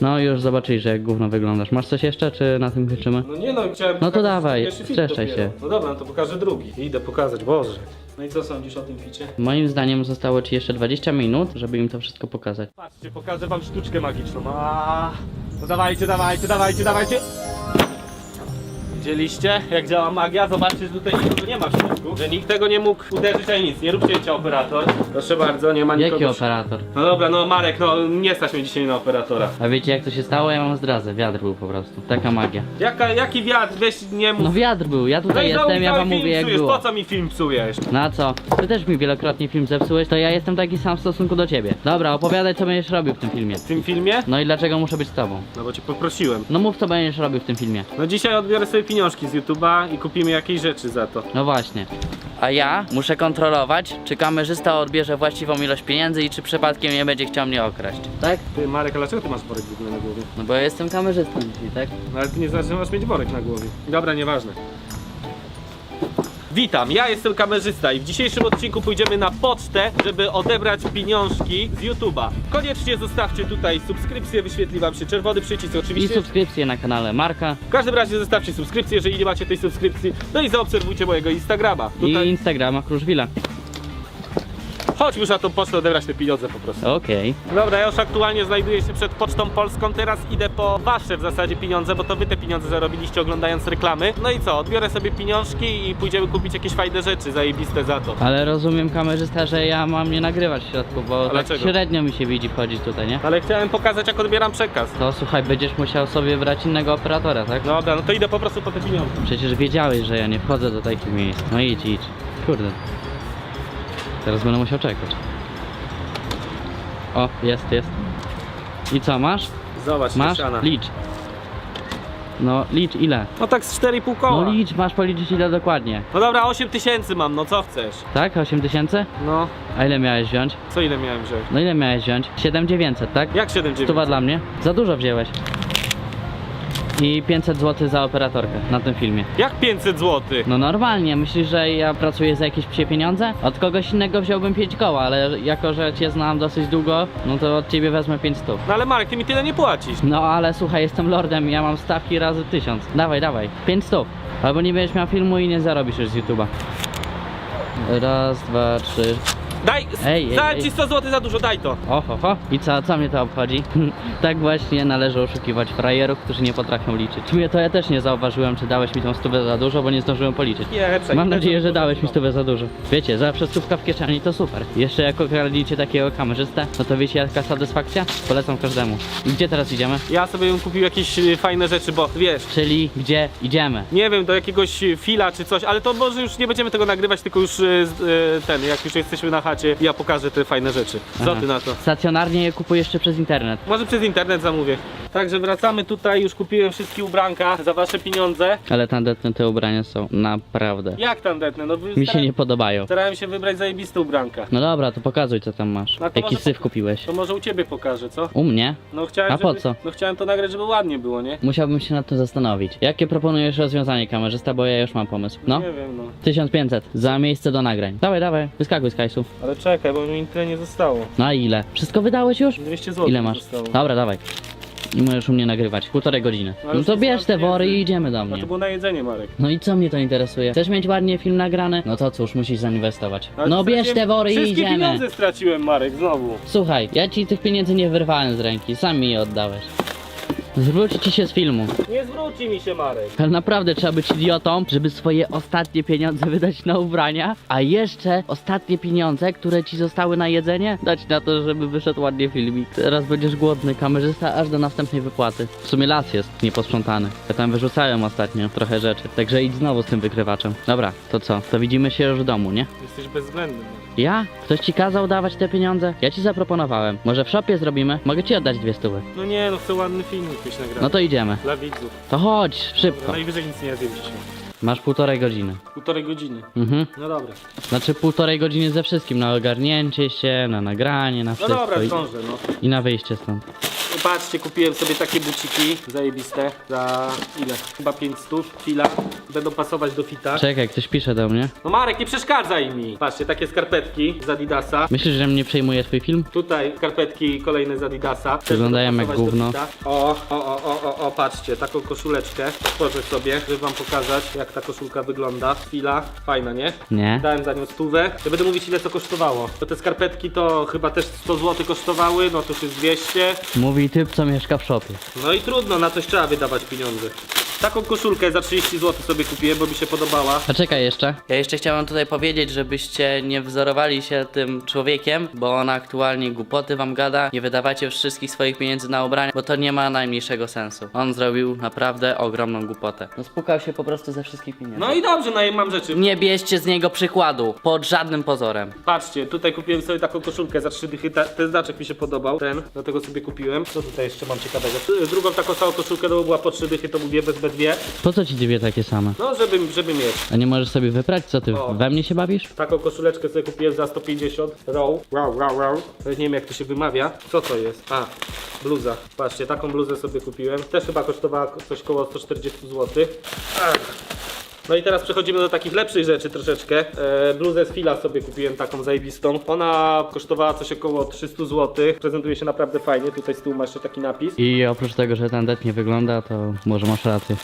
No już zobaczysz, jak gówno wyglądasz. Masz coś jeszcze, czy na tym kończymy? No nie no, chciałem No to pokazać dawaj, pierwszy streszczaj dopiero. się. No dobra, no to pokażę drugi. Idę pokazać, Boże. No i co sądzisz o tym ficie? Moim zdaniem zostało ci jeszcze 20 minut, żeby im to wszystko pokazać. Patrzcie, pokażę wam sztuczkę magiczną. A, no dawajcie, dawajcie, dawajcie, dawajcie. Widzieliście, jak działa magia? Zobaczcie, że tutaj nikogo nie ma w środku. Że nikt tego nie mógł uderzyć ani nic. Nie róbcie cię operator. Proszę bardzo, nie ma nikogo. Jaki operator? No dobra, no Marek, no nie stać mnie dzisiaj na operatora. A wiecie jak to się stało? Ja mam zdradzę. Wiatr był po prostu. Taka magia. Jaka, jaki wiatr? Weź nie mów. No wiatr był, ja No tutaj znowu jestem, ja cały wam film mówię jak psujesz. było. Po co mi film psujesz? Na co? Ty też mi wielokrotnie film zepsułeś, to ja jestem taki sam w stosunku do ciebie. Dobra, opowiadaj co będziesz robił w tym filmie. W tym filmie? No i dlaczego muszę być z tobą? No bo cię poprosiłem. No mów co będziesz robił w tym filmie. No dzisiaj odbiorę sobie pieniążki z YouTube'a i kupimy jakieś rzeczy za to. No właśnie. A ja muszę kontrolować, czy kamerzysta odbierze właściwą ilość pieniędzy i czy przypadkiem nie będzie chciał mnie okraść. Tak? Ty Marek, a dlaczego ty masz worek w ogóle na głowie? No bo ja jestem kamerzystą dzisiaj, tak? No ale ty nie znaczy, że masz mieć worek na głowie. Dobra, nieważne. Witam, ja jestem kamerzysta i w dzisiejszym odcinku pójdziemy na pocztę, żeby odebrać pieniążki z YouTube'a. Koniecznie zostawcie tutaj subskrypcję, wyświetli wam się czerwony przycisk I oczywiście. subskrypcję na kanale Marka W każdym razie zostawcie subskrypcję, jeżeli nie macie tej subskrypcji. No i zaobserwujcie mojego Instagrama. i Tutaj... Instagrama Kruszwila. Chodź już na tą pocztę odebrać te pieniądze po prostu. Okej. Dobra, ja już aktualnie znajduję się przed Pocztą Polską, teraz idę po wasze w zasadzie pieniądze, bo to wy te pieniądze zarobiliście oglądając reklamy. No i co, odbiorę sobie pieniążki i pójdziemy kupić jakieś fajne rzeczy, zajebiste za to. Ale rozumiem kamerzysta, że ja mam nie nagrywać w środku, bo tak dlaczego? średnio mi się widzi wchodzić tutaj, nie? Ale chciałem pokazać jak odbieram przekaz. To słuchaj, będziesz musiał sobie brać innego operatora, tak? Dobra, no to idę po prostu po te pieniądze. Przecież wiedziałeś, że ja nie wchodzę do takich miejsc. No idź, idź. Kurde. Teraz będę musiał czekać. O, jest, jest. I co, masz? Zobacz, Masz? Licz. No, licz ile? No tak z 4,5 koła. No licz, masz policzyć ile dokładnie. No dobra, 8 tysięcy mam, no co chcesz? Tak? 8 tysięcy? No, A ile miałeś wziąć? co ile miałem wziąć? No ile miałeś wziąć? 7900, tak? Jak 7,9? Stuwa dla mnie? Za dużo wzięłeś. I 500 zł za operatorkę na tym filmie. Jak 500 zł? No normalnie, myślisz, że ja pracuję za jakieś psie pieniądze? Od kogoś innego wziąłbym 5 koła, ale jako, że cię znam dosyć długo, no to od ciebie wezmę 5 stów. No ale Marek, ty mi tyle nie płacisz. No ale słuchaj, jestem lordem ja mam stawki razy 1000. Dawaj, dawaj, 5 stów. Albo nie będziesz miał filmu i nie zarobisz już z YouTube'a. Raz, dwa, trzy. Daj, Ej, ej, dałem ej. ci 100 zł za dużo, daj to. Oho, ho. I co, co mnie to obchodzi? tak właśnie należy oszukiwać frajerów, którzy nie potrafią liczyć. W sumie to ja też nie zauważyłem, czy dałeś mi tą stówę za dużo, bo nie zdążyłem policzyć. Nie, przejdę. Mam nadzieję, że dałeś mi stówę za dużo. Wiecie, zawsze stówka w kieszeni to super. Jeszcze jak okradlicie takiego kamerzystę, no to wiecie jaka satysfakcja? Polecam każdemu. I Gdzie teraz idziemy? Ja sobie bym kupił jakieś y, fajne rzeczy, bo wiesz, Czyli gdzie idziemy? nie wiem, do jakiegoś y, fila czy coś, ale to może już nie będziemy tego nagrywać, tylko już y, z- y, ten, jak już jesteśmy na chacie, ja pokażę te fajne rzeczy. Co ty na to? Stacjonarnie je kupuję jeszcze przez internet. Może przez internet zamówię. Także wracamy tutaj, już kupiłem wszystkie ubranka za wasze pieniądze. Ale tandetne te ubrania są naprawdę. Jak tandetne? No Mi się nie podobają. Starałem się wybrać zajebiste ubranka. No dobra, to pokazuj co tam masz. No to Jaki może syf kupiłeś? To może u ciebie pokażę, co? U mnie? No chciałem, A po żeby, co? No chciałem to nagrać, żeby ładnie było, nie? Musiałbym się nad tym zastanowić. Jakie proponujesz rozwiązanie kamerzysta, bo ja już mam pomysł. No? Nie wiem, no. 1500 za miejsce do nagrań. Dawaj, dawaj, wyskakuj z kajsu. Ale czekaj, bo mi tyle nie zostało. Na ile? Wszystko wydałeś już? 200 zł Ile masz? Zostało. Dobra, dawaj. I możesz u mnie nagrywać. Półtorej godziny. Ale No już to bierz te wory i idziemy do A mnie. to było na jedzenie, Marek. No i co mnie to interesuje? Chcesz mieć ładnie film nagrany? No to cóż, musisz zainwestować. Ale No bierz straciłem- te wory i Wszystkie idziemy. pieniądze straciłem, Marek, znowu. Słuchaj, ja ci tych pieniędzy nie wyrwałem z ręki, sam mi je oddałeś. Zwróci ci się z filmu. Nie zwróci mi się, Marek. Ale naprawdę trzeba być idiotą, żeby swoje ostatnie pieniądze wydać na ubrania, a jeszcze ostatnie pieniądze, które ci zostały na jedzenie, dać na to, żeby wyszedł ładnie filmik. Teraz będziesz głodny, kamerzysta, aż do następnej wypłaty. W sumie las jest nieposprzątany. Ja tam wyrzucałem ostatnio trochę rzeczy, także idź znowu z tym wykrywaczem. Dobra, to co? To widzimy się już w domu, nie? Jesteś bezwzględny. Marek. Ja? Ktoś ci kazał dawać te pieniądze? Ja ci zaproponowałem. Może w shopie zrobimy? Mogę ci oddać dwie stówy. No nie, no chcę ładny filmik mieć nagrany. No to idziemy. Dla widzów. To chodź, Dobra, szybko. najwyżej nic nie zjem dzisiaj. Masz półtorej godziny. Półtorej godziny. Mhm. No dobra. Znaczy półtorej godziny ze wszystkim, na ogarnięcie się, na nagranie, na No wszystko dobra, i, zdążę, no. i na wyjście stąd. Patrzcie, kupiłem sobie takie buciki zajebiste za ile? Chyba 500 fila. Będą pasować do fita. Czekaj, ktoś pisze do mnie. No Marek, nie przeszkadzaj mi. Patrzcie, takie skarpetki z Adidasa. Myślisz, że mnie przejmuje twój film? Tutaj skarpetki kolejne z Adidasa. Też Wyglądają będą jak pasować do gówno. fita. O, o, o, o, o, o, patrzcie, taką koszuleczkę. Otworzę sobie, żeby wam pokazać, jak ta koszulka wygląda. Chwila, fajna, nie? Nie. Dałem za nią stówę. Ja będę mówić ile to kosztowało. Bo te skarpetki to chyba też 100 zł kosztowały, no to już jest 200. Mówi typ, co mieszka w szopie. No i trudno, na coś trzeba wydawać pieniądze. Taką koszulkę za 30 zł sobie kupiłem, bo mi się podobała. A czekaj jeszcze. Ja jeszcze chciałem tutaj powiedzieć, żebyście nie wzorowali się tym człowiekiem, bo on aktualnie głupoty wam gada. Nie wydawacie wszystkich swoich pieniędzy na ubrania, bo to nie ma najmniejszego sensu. On zrobił naprawdę ogromną głupotę. No spukał się po prostu ze wszystkich pieniędzy. No i dobrze, no i mam rzeczy. Nie bierzcie z niego przykładu, pod żadnym pozorem. Patrzcie, tutaj kupiłem sobie taką koszulkę za 3 dychy. Ta, ten znaczek mi się podobał, ten, dlatego sobie kupiłem. Co tutaj jeszcze mam ciekawego? Drugą taką samą koszulkę, to była po 3 dychy, to mówię bez B2. Po co ci dwie takie same? No, żeby, żeby mieć. A nie możesz sobie wyprać, co ty O. we mnie się bawisz? Taką koszuleczkę sobie kupiłem za 150. Row, row, row, row. To Nie wiem jak to się wymawia. Co to jest? A, bluza. Patrzcie, taką bluzę sobie kupiłem. Też chyba kosztowała coś koło 140 zł. Ach. No i teraz przechodzimy do takich lepszych rzeczy troszeczkę. E, bluzę z fila sobie kupiłem taką zajebistą. Ona kosztowała coś około 300 zł. Prezentuje się naprawdę fajnie. Tutaj z tyłu ma jeszcze taki napis. I oprócz tego, że ten det nie wygląda, to może masz rację.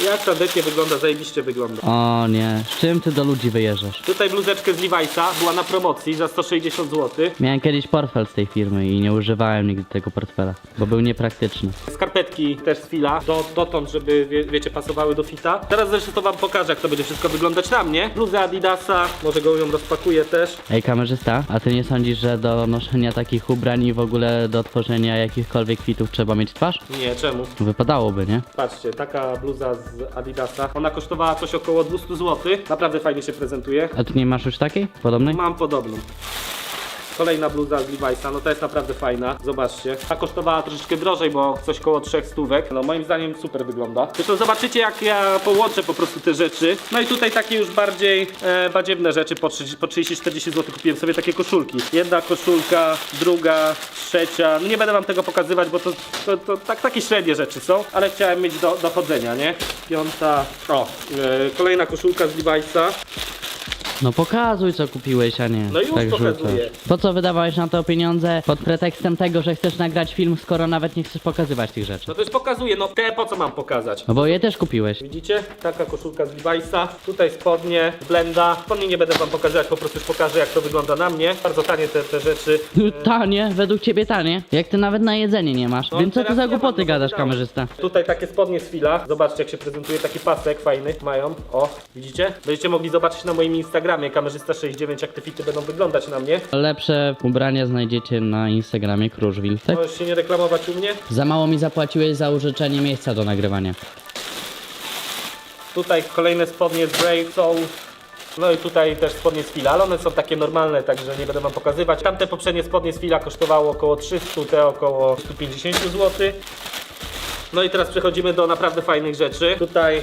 Jak ta decznie wygląda, zajebiście wygląda. O nie, z czym ty do ludzi wyjeżdżasz? Tutaj bluzeczkę z Levi'sa była na promocji za 160 zł. Miałem kiedyś portfel z tej firmy i nie używałem nigdy tego portfela, bo był niepraktyczny. Skarpetki też z fila, do, dotąd, żeby wie, wiecie, pasowały do fita. Teraz zresztą to wam pokażę, jak to będzie wszystko wyglądać na mnie. Bluzę Adidasa, może go ją rozpakuję też. Ej, kamerzysta, a ty nie sądzisz, że do noszenia takich ubrań i w ogóle do tworzenia jakichkolwiek kwitów trzeba mieć twarz? Nie, czemu? Wypadałoby, nie? Patrzcie, taka bluza z Adidasa. Ona kosztowała coś około 200 zł. Naprawdę fajnie się prezentuje. A ty nie masz już takiej? Podobnej? Mam podobną. Kolejna bluza z Levi'sa, no to jest naprawdę fajna, zobaczcie. Ta kosztowała troszeczkę drożej, bo coś koło 3 stówek. No moim zdaniem super wygląda. Zresztą zobaczycie jak ja połączę po prostu te rzeczy. No i tutaj takie już bardziej e, badziewne rzeczy po, 30 po 30-40 zł kupiłem sobie takie koszulki. Jedna koszulka, druga, trzecia. No nie będę wam tego pokazywać, bo to, to, to tak, takie średnie rzeczy są, ale chciałem mieć do, do chodzenia, nie? Piąta, o, e, kolejna koszulka z Levi'sa. No pokazuj co kupiłeś, a nie No już tak pokazuję. rzucasz. Po co wydawałeś na to pieniądze pod pretekstem tego, że chcesz nagrać film, skoro nawet nie chcesz pokazywać tych rzeczy? No to już pokazuję, no te po co mam pokazać? No bo je też kupiłeś. Widzicie? Taka koszulka z Levi'sa. Tutaj spodnie, blenda. Spodnie nie będę wam pokazywać, po prostu już pokażę jak to wygląda na mnie. Bardzo tanie te, te rzeczy. Tanie, według ciebie tanie. Jak ty nawet na jedzenie nie masz. No, Więc co ty teraz za nie mam, głupoty no gadasz, kamerzysta? Tutaj takie spodnie z fila. Zobaczcie jak się prezentuje taki pasek fajny. Mają. O, widzicie? Będziecie mogli zobaczyć na moim Instagramie kamerzysta69 jak te fity będą wyglądać na mnie. Lepsze ubrania znajdziecie na Instagramie Kruszwil, tak? Możesz się nie reklamować u mnie. Za mało mi zapłaciłeś za użyczenie miejsca do nagrywania. Tutaj kolejne spodnie z Brave Soul. No i tutaj też spodnie z fila, ale one są takie normalne, także nie będę wam pokazywać. Tamte poprzednie spodnie z fila kosztowało około 300, te około 150 zł. No i teraz przechodzimy do naprawdę fajnych rzeczy. Tutaj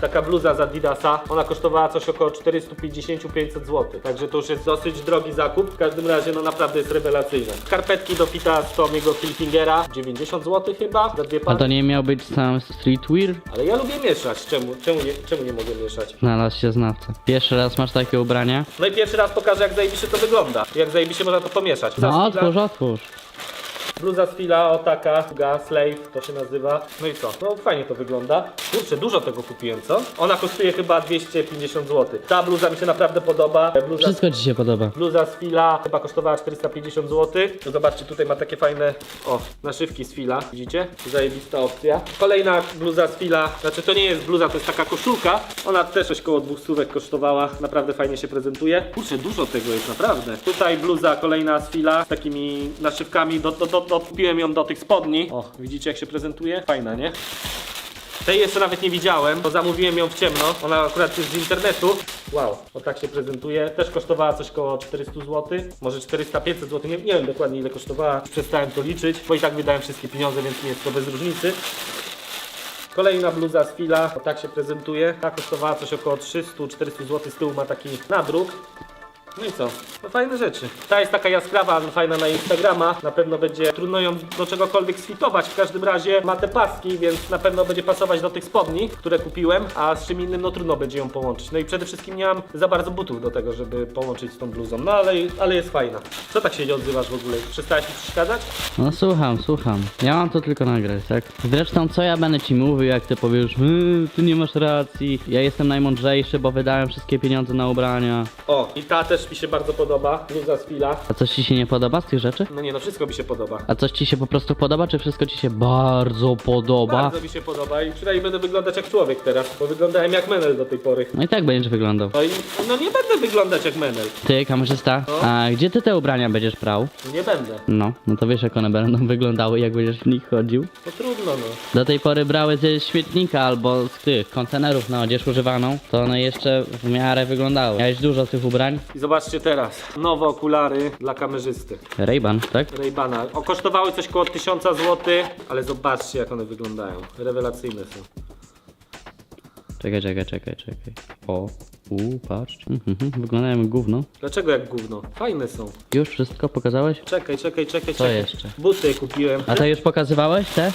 taka bluza z Adidasa, ona kosztowała coś około 450-500 zł. Także to już jest dosyć drogi zakup. W każdym razie no naprawdę jest rewelacyjne. Skarpetki do Pita z Tomiego Hilfingera, 90 zł chyba, za dwie A pary. to nie miał być sam streetwear? Ale ja lubię mieszać, czemu, czemu, nie, czemu nie mogę mieszać? Znalazł się znawca. Pierwszy raz masz takie ubrania? No i pierwszy raz pokażę jak zajebiście to wygląda. Jak zajebiście można to pomieszać. No otwórz, otwórz. Bluza z fila, o taka, druga, slave, to się nazywa. No i co? No fajnie to wygląda. Kurczę, dużo tego kupiłem, co? Ona kosztuje chyba 250 zł. Ta bluza mi się naprawdę podoba. Bluza, Wszystko ci się podoba. bluza z fila chyba kosztowała 450 zł. No zobaczcie, tutaj ma takie fajne, o, naszywki z fila. Widzicie? Zajebista opcja. Kolejna bluza z fila, znaczy to nie jest bluza, to jest taka koszulka. Ona też coś koło 200 stówek kosztowała. Naprawdę fajnie się prezentuje. Kurczę, dużo tego jest, naprawdę. Tutaj bluza kolejna z fila z takimi naszywkami. Do, do, do, do, kupiłem ją do tych spodni. O, widzicie jak się prezentuje? Fajna, nie? Tej jeszcze nawet nie widziałem, bo zamówiłem ją w ciemno. Ona akurat jest z internetu. Wow, o tak się prezentuje. Też kosztowała coś koło 400 zł, może 400-500 zł. Nie, nie wiem dokładnie ile kosztowała. Przestałem to liczyć, bo i tak wydałem wszystkie pieniądze, więc nie jest to bez różnicy. Kolejna bluza z fila, o tak się prezentuje. Ta kosztowała coś około 300-400 zł. Z tyłu ma taki nadruk. No i co? No fajne rzeczy. Ta jest taka jaskrawa, fajna na Instagrama. Na pewno będzie trudno ją do czegokolwiek sfitować. W każdym razie ma te paski, więc na pewno będzie pasować do tych spodni, które kupiłem, a z czym innym no trudno będzie ją połączyć. No i przede wszystkim nie mam za bardzo butów do tego, żeby połączyć z tą bluzą. No ale, ale jest fajna. Co tak się nie odzywasz w ogóle? Przestałeś mi przeszkadzać? No słucham, słucham. Ja mam to tylko nagrać, tak? Zresztą co ja będę ci mówił, jak ty powiesz, yy, ty nie masz racji, ja jestem najmądrzejszy, bo wydałem wszystkie pieniądze na ubrania. O, i ta też mi się bardzo podoba. Bluza z fila. A coś ci się nie podoba z tych rzeczy? No nie no, wszystko mi się podoba. A coś ci się po prostu podoba, czy wszystko ci się bardzo podoba? Bardzo mi się podoba i przynajmniej będę wyglądać jak człowiek teraz, bo wyglądałem jak menel do tej pory. No i tak będziesz wyglądał. No i no nie będę wyglądać jak menel. Ty, kamerzysta, No. a gdzie ty te ubrania będziesz prał? Nie będę. No, no to wiesz jak one będą wyglądały, jak będziesz w nich chodził. No trudno no. Do tej pory brały ze śmietnika albo z tych kontenerów na odzież używaną, to one jeszcze w miarę wyglądały. Miałeś dużo tych ubrań? I zobaczcie teraz. Nowe okulary dla kamerzysty. Ray-Ban, tak? Ray-Bana. O, kosztowały coś koło 1000 zł, ale zobaczcie jak one wyglądają. Rewelacyjne są. Czekaj, czekaj, czekaj, czekaj. O, u, patrz. Mhm, mhm, wyglądają jak gówno. Dlaczego jak gówno? Fajne są. Już wszystko pokazałeś? Czekaj, czekaj, czekaj, Co czekaj. jeszcze? Buty kupiłem. A te już pokazywałeś, te?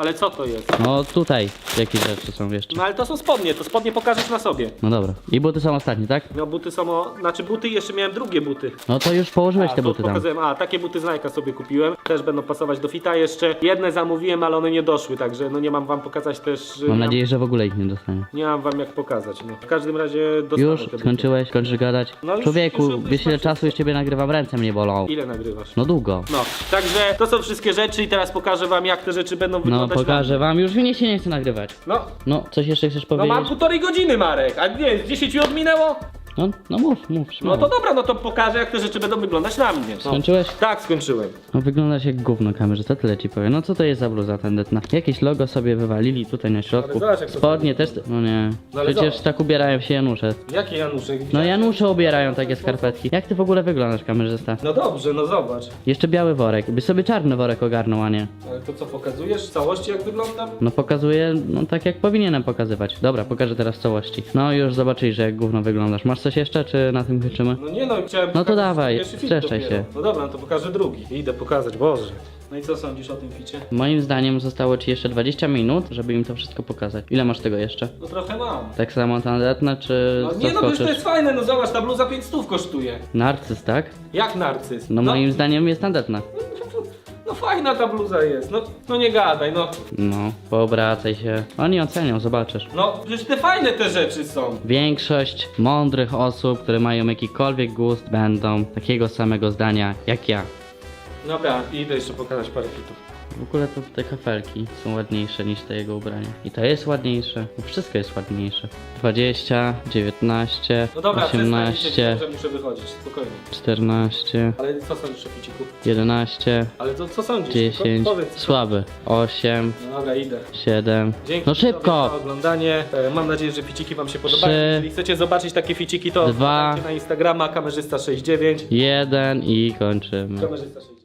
Ale co to jest? No tutaj, jakie rzeczy są jeszcze. No ale to są spodnie, to spodnie pokażesz na sobie. No dobra. I buty są ostatnie, tak? No buty są o... Znaczy buty i jeszcze miałem drugie buty. No to już położyłeś A, te to buty tam. A, takie buty z Nike sobie kupiłem. Też będą pasować do fita jeszcze. Jedne zamówiłem, ale one nie doszły, także no nie mam wam pokazać też... że Mam nie nadzieję, że w ogóle ich nie dostanie. Nie mam wam jak pokazać, no. W każdym razie dostanę Już te buty. skończyłeś, kończysz gadać. No już- Człowieku, już- wiesz ile masz czasu już ciebie nagrywam, ręce mnie bolą. Ile nagrywasz? No długo. No, także to są wszystkie rzeczy i teraz pokażę wam jak te rzeczy będą No wyglądać. pokażę wam, już mnie się nie chce nagrywać. No, No, coś jeszcze chcesz no mam powiedzieć? półtorej godziny Marek, a nie, z 10 minut minęło? No, no mów, mów, No śmiało. to dobra, no to pokażę jak te rzeczy będą wyglądać na mnie. No. Skończyłeś? Tak, skończyłem. No wyglądasz jak gówno kamerzysta, tyle ci powiem. No co to jest za bluza tandetna? Jakieś logo sobie wywalili tutaj na środku. Ale zobacz, jak to Spodnie też, no nie. No ale Przecież zobacz. tak ubierają się Janusze. Jakie Janusze? No Janusze ubierają takie skarpetki. Jak ty w ogóle wyglądasz kamerzysta? No dobrze, no zobacz. Jeszcze biały worek, by sobie czarny worek ogarnął, a nie. Ale to co, pokazujesz w całości jak wyglądam? No pokazuje, no tak jak powinienem pokazywać. Dobra, pokażę teraz w całości. No już zobaczyli, że jak gówno wyglądasz. Masz coś jeszcze, czy na tym kończymy? No nie no, chciałem No to pokazać dawaj, pierwszy streszczaj dopiero. się. No dobra, no to pokażę drugi. Idę pokazać, Boże. No i co sądzisz o tym ficie? Moim zdaniem zostało ci jeszcze 20 minut, żeby im to wszystko pokazać. Ile masz tego jeszcze? No trochę mam. Tak samo tandetne, czy No nie no, przecież to zaskoczysz? jest fajne, no zobacz, ta bluza 5 stów kosztuje. Narcyz, tak? Jak narcyz? No, moim zdaniem jest tandetna. No fajna ta bluza jest, no, no nie gadaj, no. No, poobracaj się. Oni ocenią, zobaczysz. No, przecież te fajne te rzeczy są. Większość mądrych osób, które mają jakikolwiek gust, będą takiego samego zdania jak ja. Dobra, idę jeszcze pokazać parę kitów. W ogóle to te kafelki są ładniejsze niż te jego ubrania. I to jest ładniejsze. No Wszystko jest ładniejsze. 20, 19, No dobra, 18, przestań, że muszę wychodzić, spokojnie. 14, Ale co sądzisz o ficiku? 11, Ale to co sądzisz? 10, Po- Powiedz. słaby, 8, No dobra, idę. 7. Dzięki No widzowie szybko! za oglądanie. E, Mam nadzieję, że ficiki wam się podobają. Trzy, Jeżeli chcecie zobaczyć takie ficiki, to dwa, wpadajcie na Instagrama kamerzysta69. 1 i kończymy. Kamerzysta69.